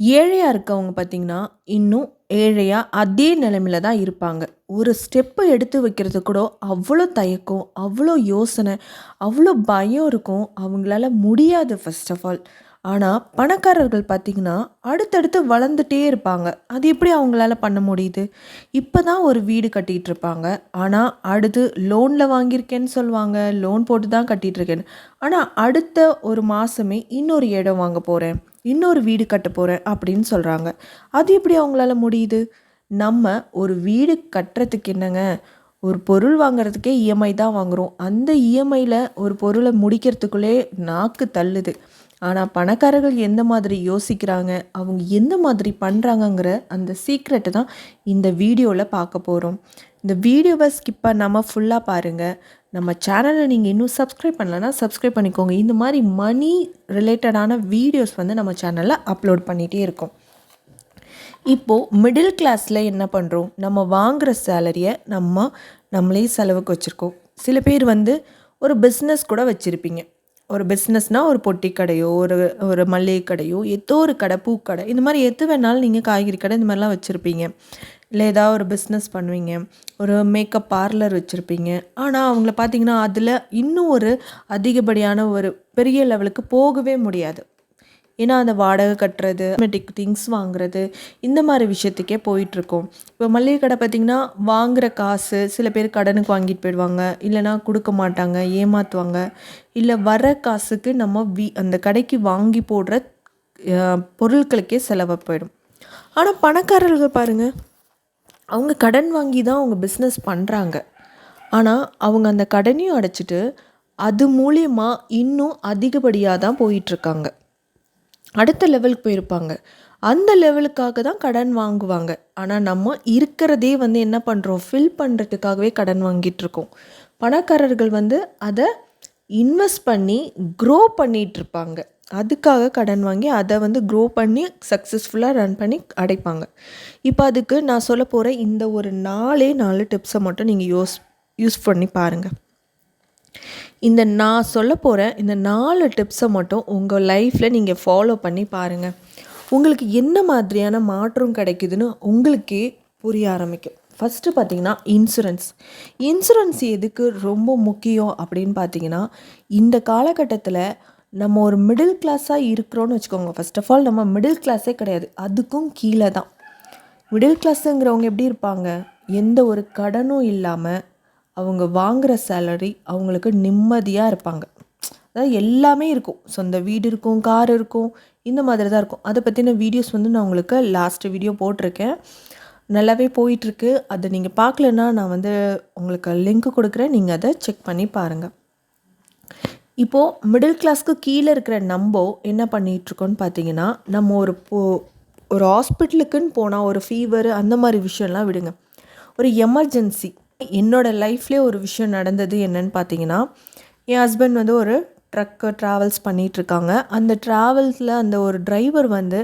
ஏழையாக இருக்கவங்க பார்த்திங்கன்னா இன்னும் ஏழையாக அதே நிலைமையில தான் இருப்பாங்க. ஒரு ஸ்டெப்பு எடுத்து வைக்கிறது கூட அவ்வளோ தயக்கம் அவ்வளோ யோசனை அவ்வளோ பயம் இருக்கும். அவங்களால முடியாது ஃபர்ஸ்ட் ஆஃப் ஆல் ஆனால் பணக்காரர்கள் பார்த்திங்கன்னா அடுத்தடுத்து வளர்ந்துட்டே இருப்பாங்க. அது எப்படி அவங்களால பண்ண முடியுது? இப்போ தான் ஒரு வீடு கட்டிகிட்டு இருப்பாங்க. ஆனால் அடுத்து லோனில் வாங்கியிருக்கேன்னு சொல்லுவாங்க. லோன் போட்டு தான் கட்டிகிட்டு இருக்கேன்னு. ஆனால் அடுத்த ஒரு மாதமே இன்னொரு இடம் வாங்க போகிறேன் இன்னொரு வீடு கட்ட போகிறேன் அப்படின்னு சொல்கிறாங்க அது எப்படி அவங்களால முடியுது? நம்ம ஒரு வீடு கட்டுறதுக்கு என்னங்க? ஒரு பொருள் வாங்குறதுக்கே இஎம்ஐ தான் வாங்குகிறோம் அந்த இஎம்ஐயில் ஒரு பொருளை முடிக்கிறதுக்குள்ளே நாக்கு தள்ளுது. ஆனால் பணக்காரர்கள் எந்த மாதிரி யோசிக்கிறாங்க அவங்க எந்த மாதிரி பண்ணுறாங்கங்கிற அந்த சீக்ரெட்டை தான் இந்த வீடியோவில் பார்க்க போகிறோம் இந்த வீடியோவை ஸ்கிப் பண்ணாமல் ஃபுல்லாக பாருங்கள் நம்ம சேனலை நீங்கள் இன்னும் சப்ஸ்கிரைப் பண்ணலன்னா சப்ஸ்கிரைப் பண்ணிக்கோங்க. இந்த மாதிரி மணி ரிலேட்டடான வீடியோஸ் வந்து நம்ம சேனலில் அப்லோட் பண்ணிகிட்டே இருக்கோம். இப்போது மிடில் கிளாஸில் என்ன பண்ணுறோம் நம்ம வாங்குகிற சேலரியை நம்ம நம்மளே செலவுக்கு வச்சுருக்கோம். சில பேர் வந்து ஒரு பிஸ்னஸ் கூட வச்சுருப்பீங்க. ஒரு பிஸ்னஸ்னால் ஒரு பொட்டி கடையோ ஒரு ஒரு மளிகை கடையோ ஏதோ ஒரு கடை பூக்கடை இந்த மாதிரி எது வேணாலும் நீங்கள் காய்கறி கடை இந்த மாதிரிலாம் வச்சுருப்பீங்க. இல்லை ஏதாவது ஒரு பிஸ்னஸ் பண்ணுவீங்க. ஒரு மேக்கப் பார்லர் வச்சுருப்பீங்க. ஆனால் அவங்கள பார்த்தீங்கன்னா அதில் இன்னும் ஒரு அதிகப்படியான ஒரு பெரிய லெவலுக்கு போகவே முடியாது. ஏன்னா அந்த வாடகை கட்டுறது மெட்டிக் திங்ஸ் வாங்குறது இந்த மாதிரி விஷயத்துக்கே போயிட்டுருக்கோம். இப்போ மளிகை கடை பார்த்திங்கன்னா வாங்குகிற காசு சில பேர் கடனுக்கு வாங்கிட்டு போயிடுவாங்க. இல்லைனா கொடுக்க மாட்டாங்க ஏமாற்றுவாங்க இல்லை வர காசுக்கு நம்ம வி அந்த கடைக்கு வாங்கி போடுற பொருட்களுக்கே செலவாக போயிடும். ஆனால் பணக்காரர்கள் பாருங்கள் அவங்க கடன் வாங்கி தான் அவங்க பிஸ்னஸ் பண்ணுறாங்க ஆனால் அவங்க அந்த கடனையும் அடைச்சிட்டு அது மூலியமாக இன்னும் அதிகப்படியாக தான் போயிட்டுருக்காங்க. அடுத்த லெவலுக்கு போயிருப்பாங்க. அந்த லெவலுக்காக தான் கடன் வாங்குவாங்க. ஆனால் நம்ம இருக்கிறதே வந்து என்ன பண்ணுறோம் ஃபில் பண்ணுறதுக்காகவே கடன் வாங்கிட்டுருக்கோம் பணக்காரர்கள் வந்து அதை இன்வெஸ்ட் பண்ணி க்ரோ பண்ணிகிட்ருப்பாங்க அதுக்காக கடன் வாங்கி அதை வந்து க்ரோ பண்ணி சக்ஸஸ்ஃபுல்லாக ரன் பண்ணி அடைப்பாங்க. இப்போ அதுக்கு நான் சொல்ல போகிற இந்த ஒரு நாலே நாலு டிப்ஸை மட்டும் நீங்கள் யூஸ் யூஸ் பண்ணி பாருங்கள் இந்த நான் சொல்ல போகிற இந்த நாலு டிப்ஸை மட்டும் உங்கள் லைஃப்பில் நீங்கள் ஃபாலோ பண்ணி பாருங்கள் உங்களுக்கு என்ன மாதிரியான மாற்றம் கிடைக்குதுன்னு உங்களுக்கே புரிய ஆரம்பிக்கும். ஃபஸ்ட்டு பார்த்தீங்கன்னா இன்சூரன்ஸ் இன்சூரன்ஸ் எதுக்கு ரொம்ப முக்கியம் அப்படின்னு பார்த்தீங்கன்னா இந்த காலகட்டத்தில் நம்ம ஒரு மிடில் கிளாஸாக இருக்கிறோன்னு வச்சுக்கோங்க. ஃபஸ்ட் ஆஃப் ஆல் நம்ம மிடில் கிளாஸே கிடையாது. அதுக்கும் கீழே தான். மிடில் கிளாஸுங்கிறவங்க எப்படி இருப்பாங்க? எந்த ஒரு கடனும் இல்லாமல் அவங்க வாங்குகிற சேலரி அவங்களுக்கு நிம்மதியாக இருப்பாங்க. அதாவது எல்லாமே இருக்கும். சொந்த வீடு இருக்கும் கார் இருக்கும் இந்த மாதிரி தான் இருக்கும். அதை பற்றின வீடியோஸ் வந்து நான் உங்களுக்கு லாஸ்ட்டு வீடியோ போட்டிருக்கேன். நல்லாவே போயிட்டுருக்கு. அதை நீங்கள் பார்க்கலன்னா நான் வந்து உங்களுக்கு லிங்க் கொடுக்குறேன். நீங்கள் அதை செக் பண்ணி பாருங்கள் இப்போது மிடில் கிளாஸ்க்கு கீழே இருக்கிற நம்ம என்ன பண்ணிகிட்ருக்கோன்னு பார்த்தீங்கன்னா நம்ம ஒரு போ ஒரு ஹாஸ்பிட்டலுக்குன்னு போனால் ஒரு ஃபீவர் அந்த மாதிரி விஷயம்லாம் விடுங்க. ஒரு எமர்ஜென்சி என்னோடய லைஃப்லேயே ஒரு விஷயம் நடந்தது என்னன்னு பார்த்தீங்கன்னா என் ஹஸ்பண்ட் வந்து ஒரு ட்ரக்கு ட்ராவல்ஸ் பண்ணிகிட்ருக்காங்க அந்த ட்ராவல்ஸில் அந்த ஒரு டிரைவர் வந்து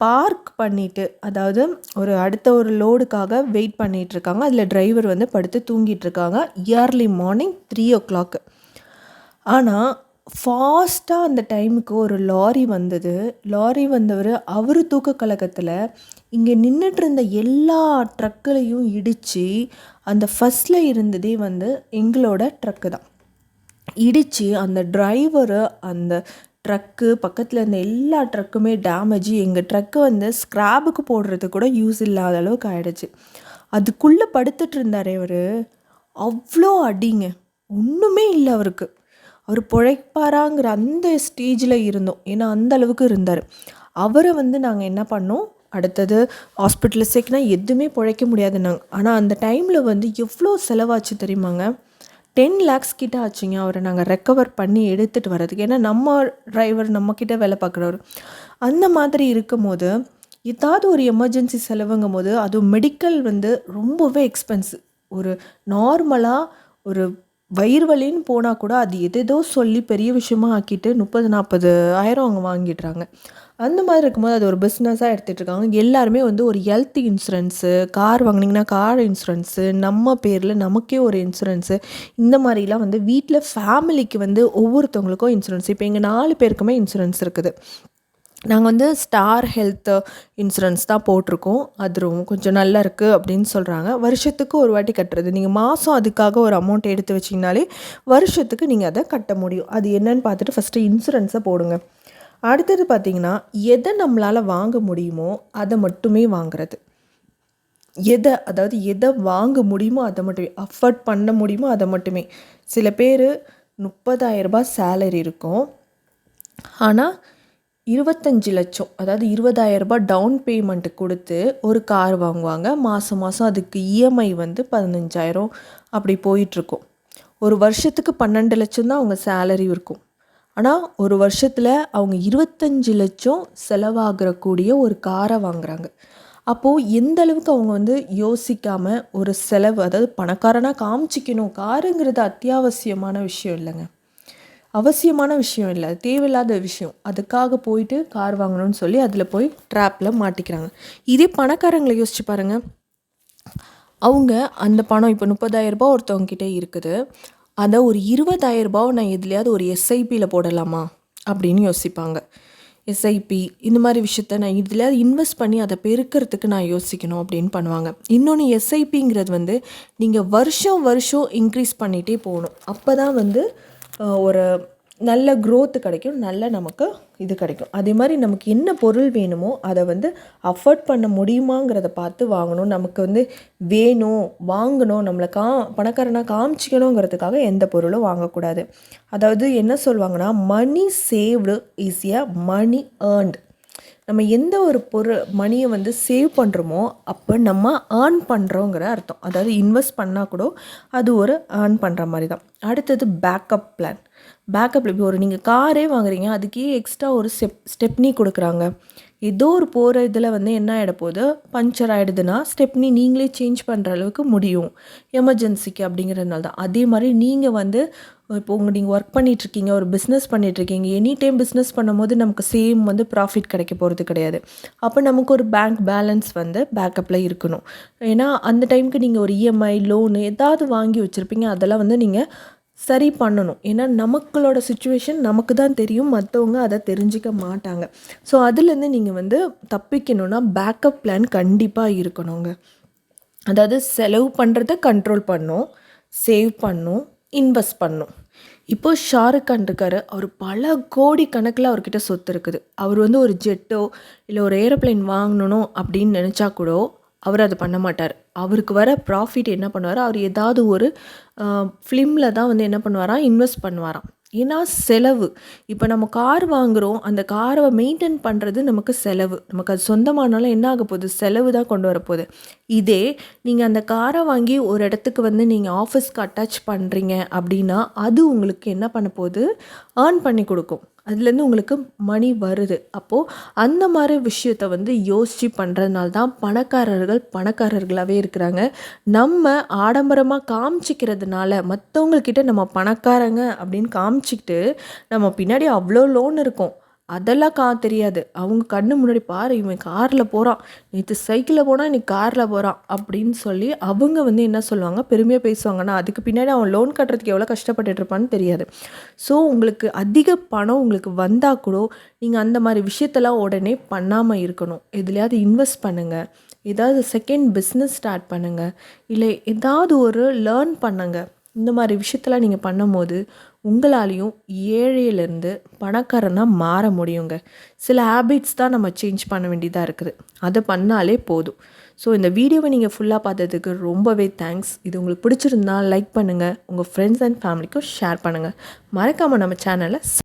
பார்க் பண்ணிவிட்டு அதாவது ஒரு அடுத்த ஒரு லோடுக்காக வெயிட் பண்ணிகிட்ருக்காங்க அதில் டிரைவர் வந்து படுத்து தூங்கிட்டு இருக்காங்க இயர்லி மார்னிங் த்ரீ ஓ கிளாக்கு ஆனால் ஃபாஸ்ட்டாக அந்த டைமுக்கு ஒரு லாரி வந்தது. லாரி வந்தவர் அவர் தூக்க கழகத்தில் இங்கே நின்றுட்டு இருந்த எல்லா ட்ரக்குலையும் இடித்து அந்த ஃபஸ்ட்டில் இருந்ததே வந்து எங்களோட ட்ரக்கு தான். இடித்து அந்த டிரைவரு அந்த ட்ரக்கு பக்கத்தில் இருந்த எல்லா ட்ரக்குமே டேமேஜ் எங்கள் ட்ரக்கு வந்து ஸ்க்ராபுக்கு போடுறது கூட யூஸ் இல்லாத அளவுக்கு ஆகிடுச்சு அதுக்குள்ளே படுத்துட்டு இருந்தார் அவர். அவ்வளோ அடிங்க. ஒன்றுமே இல்லை அவருக்கு. அவர் பிழைப்பாராங்கிற அந்த ஸ்டேஜில் இருந்தோம். ஏன்னா அந்த அளவுக்கு இருந்தார். அவரை வந்து நாங்கள் என்ன பண்ணோம்? அடுத்தது ஹாஸ்பிட்டலில் சேர்க்கினா எதுவுமே பிழைக்க முடியாது நாங்கள் ஆனால் அந்த டைமில் வந்து எவ்வளோ செலவாச்சு தெரியுமாங்க? டென் லேக்ஸ் கிட்ட ஆச்சுங்க. அவரை நாங்கள் ரெக்கவர் பண்ணி எடுத்துகிட்டு வர்றதுக்கு. ஏன்னா நம்ம டிரைவர் நம்மக்கிட்ட வேலை பார்க்குறவர். அந்த மாதிரி இருக்கும் போது ஏதாவது ஒரு எமர்ஜென்சி செலவுங்கும் போது அதுவும் மெடிக்கல் வந்து ரொம்பவே எக்ஸ்பென்சிவ் ஒரு நார்மலாக ஒரு வயிறு வலின்னு போனால் கூட அது எதேதோ சொல்லி பெரிய விஷயமா ஆக்கிட்டு முப்பது நாற்பது ஆயிரம் அவங்க வாங்கிடுறாங்க. அந்த மாதிரி இருக்கும்போது அது ஒரு பிஸ்னஸாக எடுத்துகிட்டு இருக்காங்க. எல்லாருமே வந்து ஒரு ஹெல்த் இன்சூரன்ஸு கார் வாங்கினீங்கன்னா கார் இன்சூரன்ஸு நம்ம பேரில் நமக்கே ஒரு இன்சூரன்ஸு இந்த மாதிரிலாம் வந்து வீட்டில் ஃபேமிலிக்கு வந்து ஒவ்வொருத்தவங்களுக்கும் இன்சூரன்ஸ் இப்போ எங்கள் நாலு பேருக்குமே இன்சூரன்ஸ் இருக்குது. நாங்கள் வந்து ஸ்டார் ஹெல்த்து இன்சூரன்ஸ் தான் போட்டிருக்கோம். அது ரொம்ப கொஞ்சம் நல்லா இருக்குது அப்படின்னு சொல்கிறாங்க வருஷத்துக்கு ஒரு வாட்டி கட்டுறது. நீங்கள் மாதம் அதுக்காக ஒரு அமௌண்ட் எடுத்து வச்சிங்கனாலே வருஷத்துக்கு நீங்கள் அதை கட்ட முடியும். அது என்னன்னு பார்த்துட்டு ஃபஸ்ட்டு இன்சூரன்ஸை போடுங்க. அடுத்தது பார்த்திங்கன்னா எதை நம்மளால் வாங்க முடியுமோ அதை மட்டுமே வாங்குறது. எதை அதாவது எதை வாங்க முடியுமோ அதை மட்டுமே அஃபோர்ட் பண்ண முடியுமோ அதை மட்டுமே. சில பேர் முப்பதாயிரரூபா சேலரி இருக்கும். ஆனால் இருபத்தஞ்சி லட்சம் அதாவது இருபதாயிரரூபா டவுன் பேமெண்ட்டு கொடுத்து ஒரு கார் வாங்குவாங்க. மாதம் மாதம் அதுக்கு இஎம்ஐ வந்து பதினஞ்சாயிரம் அப்படி போயிட்டுருக்கும். ஒரு வருஷத்துக்கு பன்னெண்டு லட்சம் தான் அவங்க சேலரி இருக்கும். ஆனால் ஒரு வருஷத்தில் அவங்க இருபத்தஞ்சி லட்சம் செலவாகிறக்கூடிய ஒரு காரை வாங்குகிறாங்க அப்போது எந்த அளவுக்கு அவங்க வந்து யோசிக்காமல் ஒரு செலவு அதாவது பணக்காரனாக காமிச்சிக்கணும் காருங்கிறது அத்தியாவசியமான விஷயம் இல்லைங்க. அவசியமான விஷயம் இல்லை. தேவையில்லாத விஷயம். அதுக்காக போயிட்டு கார் வாங்கணும்னு சொல்லி அதில் போய் ட்ராப்பில் மாட்டிக்கிறாங்க. இதே பணக்காரங்களை யோசிச்சு பாருங்கள் அவங்க அந்த பணம் இப்போ முப்பதாயிரரூபா ஒருத்தவங்க கிட்டே இருக்குது. அதை ஒரு இருபதாயிரரூபாவை நான் எதுலையாவது ஒரு எஸ்ஐபியில் போடலாமா? அப்படின்னு யோசிப்பாங்க. எஸ்ஐபி இந்த மாதிரி விஷயத்த நான் இதில் இன்வெஸ்ட் பண்ணி அதை பெருக்கிறதுக்கு நான் யோசிக்கணும் அப்படின்னு பண்ணுவாங்க. இன்னொன்று எஸ்ஐபிங்கிறது வந்து நீங்கள் வருஷம் வருஷம் இன்க்ரீஸ் பண்ணிகிட்டே போகணும். அப்போ தான் வந்து ஒரு நல்ல க்ரோத்து கிடைக்கும் நல்ல நமக்கு இது கிடைக்கும். அதே மாதிரி நமக்கு என்ன பொருள் வேணுமோ அதை வந்து அஃபோர்ட் பண்ண முடியுமாங்கிறத பார்த்து வாங்கணும். நமக்கு வந்து வேணும் வாங்கணும் நம்மளை கா பணக்காரனாக காமிச்சிக்கணுங்கிறதுக்காக எந்த பொருளும் வாங்கக்கூடாது. அதாவது என்ன சொல்லுவாங்கன்னா money saved is a money earned நம்ம எந்த ஒரு பொருள் மணியை வந்து சேவ் பண்ணுறோமோ அப்போ நம்ம ஏர்ன் பண்ணுறோங்கிற அர்த்தம். அதாவது இன்வெஸ்ட் பண்ணால் கூட அது ஒரு ஏர்ன் பண்ணுற மாதிரி தான். அடுத்தது பேக்கப் பிளான் பேக்கப் இப்போ ஒரு நீங்கள் காரே வாங்குறீங்க அதுக்கே எக்ஸ்ட்ரா ஒரு ஸ்டெப் ஸ்டெப்னி கொடுக்குறாங்க. ஏதோ ஒரு போகிற இதில் வந்து என்ன ஆகிட பஞ்சர் ஆகிடுதுன்னா ஸ்டெப்னி நீங்களே சேஞ்ச் பண்ணுற அளவுக்கு முடியும். எமர்ஜென்சிக்கு அப்படிங்கிறதுனால தான். அதே மாதிரி நீங்கள் வந்து இப்போ உங்கள் நீங்கள் ஒர்க் பண்ணிகிட்ருக்கீங்க ஒரு பிஸ்னஸ் பண்ணிகிட்ருக்கீங்க எனி டைம் பிஸ்னஸ் பண்ணும்போது நமக்கு சேம் வந்து ப்ராஃபிட் கிடைக்க போகிறது கிடையாது. அப்போ நமக்கு ஒரு பேங்க் பேலன்ஸ் வந்து பேக்கப்பில் இருக்கணும். ஏன்னா அந்த டைமுக்கு நீங்கள் ஒரு இஎம்ஐ லோனு ஏதாவது வாங்கி வச்சுருப்பீங்க அதெல்லாம் வந்து நீங்கள் சரி பண்ணணும். ஏன்னா நமக்களோட சுச்சுவேஷன் நமக்கு தான் தெரியும். மற்றவங்க அதை தெரிஞ்சிக்க மாட்டாங்க. ஸோ அதுலேருந்து நீங்கள் வந்து தப்பிக்கணுன்னா பேக்கப் பிளான் கண்டிப்பாக இருக்கணுங்க. அதாவது செலவு பண்ணுறத கண்ட்ரோல் பண்ணும். சேவ் பண்ணும். இன்வெஸ்ட் பண்ணும். இப்போது ஷாருக் கான் இருக்கார். அவர் பல கோடி கணக்கில் அவர்கிட்ட சொத்து இருக்குது. அவர் வந்து ஒரு ஜெட்டோ இல்லை ஒரு ஏரோப்ளைன் வாங்கணும் அப்படின்னு நினச்சா கூட அவர் அதை பண்ண மாட்டார். அவருக்கு வர ப்ராஃபிட் என்ன பண்ணுவார்? அவர் ஏதாவது ஒரு ஃபிலிமில் தான் வந்து என்ன பண்ணுவாராம் இன்வெஸ்ட் பண்ணுவாராம். ஏன்னா செலவு. இப்போ நம்ம கார் வாங்குகிறோம் அந்த காரை மெயின்டைன் பண்ணுறது நமக்கு செலவு. நமக்கு அது சொந்தமானாலும் என்ன ஆக போகுது? செலவு தான் கொண்டு வரப்போகுது இதே நீங்கள் அந்த காரை வாங்கி ஒரு இடத்துக்கு வந்து நீங்கள் ஆஃபீஸ்க்கு அட்டாச் பண்ணுறீங்க அப்படின்னா அது உங்களுக்கு என்ன பண்ண போகுது? ஏர்ன் பண்ணி கொடுக்கும். அதுலேருந்து உங்களுக்கு மணி வருது. அப்போது அந்த மாதிரி விஷயத்த வந்து யோசித்து பண்ணுறதுனால தான் பணக்காரர்கள் பணக்காரர்களாகவே இருக்கிறாங்க. நம்ம ஆடம்பரமாக காமிச்சிக்கிறதுனால மற்றவங்கக்கிட்ட நம்ம பணக்காரங்க அப்படின்னு காமிச்சிக்கிட்டு நம்ம பின்னாடி அவ்வளோ லோன் இருக்கும். அதெல்லாம் கா தெரியாது. அவங்க கண்ணு முன்னாடி பாரு இவன் காரில் போகிறான் நேற்று சைக்கிளில் போனால் இன்னைக்கு காரில் போகிறான் அப்படின்னு சொல்லி அவங்க வந்து என்ன சொல்லுவாங்க? பெருமையாக பேசுவாங்கன்னா அதுக்கு பின்னாடி அவன் லோன் கட்டுறதுக்கு எவ்வளோ கஷ்டப்பட்டுட்டு இருப்பான்னு தெரியாது. ஸோ உங்களுக்கு அதிக பணம் உங்களுக்கு வந்தால் கூட நீங்கள் அந்த மாதிரி விஷயத்தெல்லாம் உடனே பண்ணாமல் இருக்கணும். எதுலையாவது இன்வெஸ்ட் பண்ணுங்கள் ஏதாவது செகண்ட் பிஸ்னஸ் ஸ்டார்ட் பண்ணுங்கள் இல்லை ஏதாவது ஒரு லேர்ன் பண்ணுங்கள் இந்த மாதிரி விஷயத்தெல்லாம் நீங்கள் பண்ணும்போது உங்களாலேயும் ஏழையிலேருந்து பணக்காரனாக மாற முடியுங்க. சில ஹேபிட்ஸ் தான் நம்ம சேஞ்ச் பண்ண வேண்டியதாக இருக்குது. அதை பண்ணாலே போதும். ஸோ இந்த வீடியோவை நீங்கள் ஃபுல்லாக பார்த்ததுக்கு ரொம்பவே தேங்க்ஸ் இது உங்களுக்கு பிடிச்சிருந்தா லைக் பண்ணுங்கள் உங்கள் ஃப்ரெண்ட்ஸ் அண்ட் ஃபேமிலிக்கும் ஷேர் பண்ணுங்கள் மறக்காமல் நம்ம சேனலை